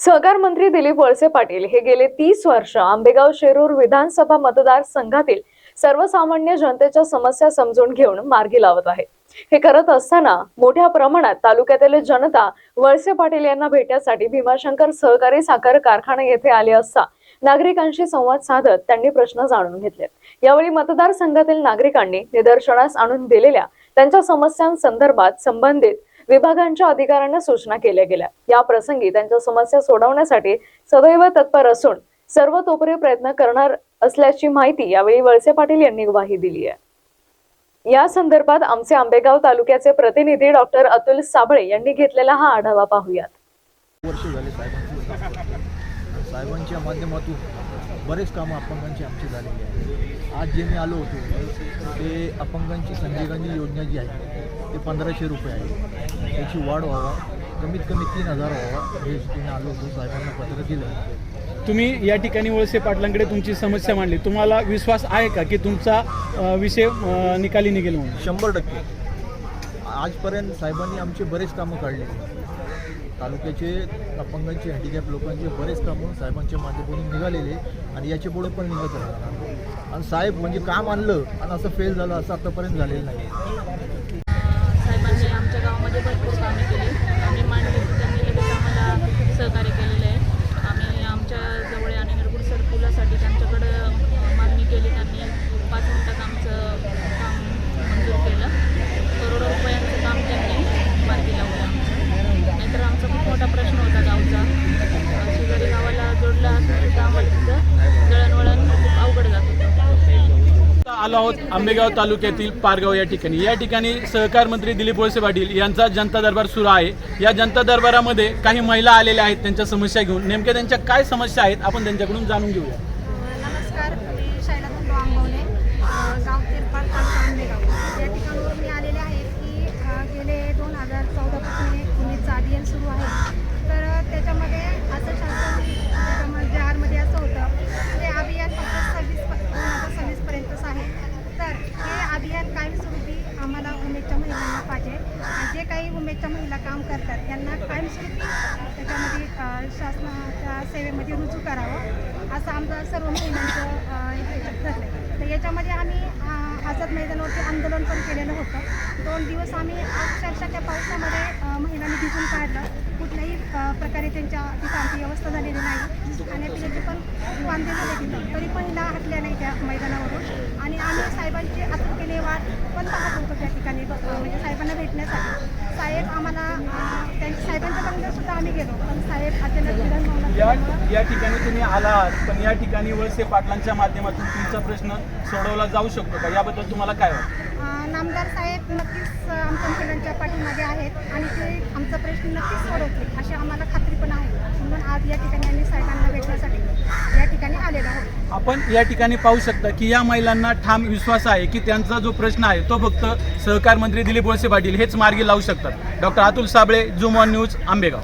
सहकार मंत्री दिलीप वळसे पाटील हे गेले तीस वर्ष आंबेगाव शिरूर विधानसभा मतदारसंघातील सर्वसामान्य जनतेच्या समस्या समजून घेऊन मार्गी लावत आहे. हे करत असताना मोठ्या प्रमाणात तालुक्यातील जनता वळसे पाटील यांना भेटण्यासाठी भीमाशंकर सहकारी साखर कारखाना येथे आले असता नागरिकांशी संवाद साधत त्यांनी प्रश्न जाणून घेतले. यावेळी मतदारसंघातील नागरिकांनी निदर्शनास आणून दिलेल्या त्यांच्या समस्यांसंदर्भात संबंधित विभागांच्या अधिकाऱ्यांना सूचना केल्या गेल्या. या प्रसंगी त्यांच्या समस्या सोडवण्यासाठी सदैव तत्पर असून सर्वतोपरी प्रयत्न करणार असल्याची माहिती यावेळी वळसे पाटील यांनी ग्वाही दिली आहे. या संदर्भात आमचे आंबेगाव तालुक्याचे प्रतिनिधी डॉक्टर अतुल साबळे यांनी घेतलेला हा आढावा पाहूयात. वर्ष झाले साहेबांची. साहेबांच्या माध्यमातून बरेच कामं अपंगांची आमची झालेली आहे आज जे मी आलो होतो ते अपंगांची संजय गांधी योजना जी आहे ते पंधराशे रुपये आहे. त्याची वाढ व्हावा कमीत कमी तीन हजार व्हावा. हे दृष्टीने आलो होतो साहेबांना पत्र दिलं. तुम्ही या ठिकाणी वळसे पाटलांकडे तुमची समस्या मांडली. तुम्हाला विश्वास आहे का की तुमचा अ, विषय अ, निकाली निघेल म्हणून? शंभर टक्के. आजपर्यंत साहेबांनी आमचे बरेच कामं काढले. तालुक्याचे अपंगांचे हँडिकॅप लोकांचे बरेच कामं साहेबांच्या माध्यमातून निघालेले आणि याच्यापुढे पण निघत राहणार. आणि साहेब म्हणजे काम आणलं आणि असं फेल झालं असं आतापर्यंत झालेलं नाही साहेबांनी आमच्या गावामध्ये भरपूर कामे केली आम्ही मांडली की त्यांनी लगेच आम्हाला सहकार्य केलेलं आहे आम्ही आमच्या जवळ आणि निरगुड सर पुलासाठी त्यांच्याकडं अ, मागणी केली त्यांनी पाच मिनिटात आमचं काम मंजूर केलं करोडो रुपयांचं काम त्यांनी मार्गी लावलं आमचं नाहीतर आमचा खूप मोठा प्रश्न होता गावचा अ, शेजारी गावाला जोडला असं तर आम्हाला तिथं दळणवळण खूप अवघड जात होतं आता आलो आहोत आंबेगाव तालुक्यातील पारगाव या ठिकाणी. या ठिकाणी सहकार मंत्री दिलीप वळसे पाटील यांचा जनता दरबार सुरू आहे. या जनता दरबारामध्ये काही महिला आलेल्या आहेत त्यांच्या समस्या घेऊन. नेमक्या त्यांच्या काय समस्या आहेत आपण त्यांच्याकडून जाणून घेऊया. जे काही उमेदच्या महिला काम करतात त्यांना कायमस्वरूपी त्याच्यामध्ये शासनाच्या सेवेमध्ये रुजू करावं असं आमचं सर्व महिलांचं ठरलं तर याच्यामध्ये आम्ही आझाद मैदानावरती आंदोलन पण केलेलं होतं. दोन दिवस आम्ही अक्षरशः त्या पावसामध्ये महिलांनी भिजून काढलं. कुठल्याही प्रकारे त्यांच्या ठिकाणची व्यवस्था झालेली नाही. खाण्यापिण्याची पण बांधलेलं तिथं तरी पण हटल्या नाही त्या मैदानावरून. आणि आम्ही साहेबांची वाट पण पाहत होतो त्या ठिकाणी म्हणजे साहेबांना भेटण्यासाठी. साहेब आम्हाला त्यांच्या साहेबांच्या पर्यंत सुद्धा आम्ही गेलो. पण साहेब अचानक विधान या ठिकाणी तुम्ही आलात पण या ठिकाणी वळसे पाटलांच्या माध्यमातून तुमचा प्रश्न सोडवला जाऊ शकतो का? याबद्दल तुम्हाला काय वाटतं? नामदार साहेब नक्कीच आमच्या महिलांच्या पाठीमागे आहेत आणि ते आमचा प्रश्न नक्कीच सोडवतील अशी आम्हाला खात्री पण आहे. म्हणून आज या ठिकाणी आम्ही साहेबांना भेटण्यासाठी या ठिकाणी आलेलो आहोत आपण या ठिकाणी पाहू शकता की या महिलांना ठाम विश्वास आहे की त्यांचा जो प्रश्न आहे तो फक्त सहकार मंत्री दिलीप वळसे पाटील हेच मार्गी लावू शकतात. डॉक्टर अतुल साबळे जुमॉन न्यूज आंबेगाव.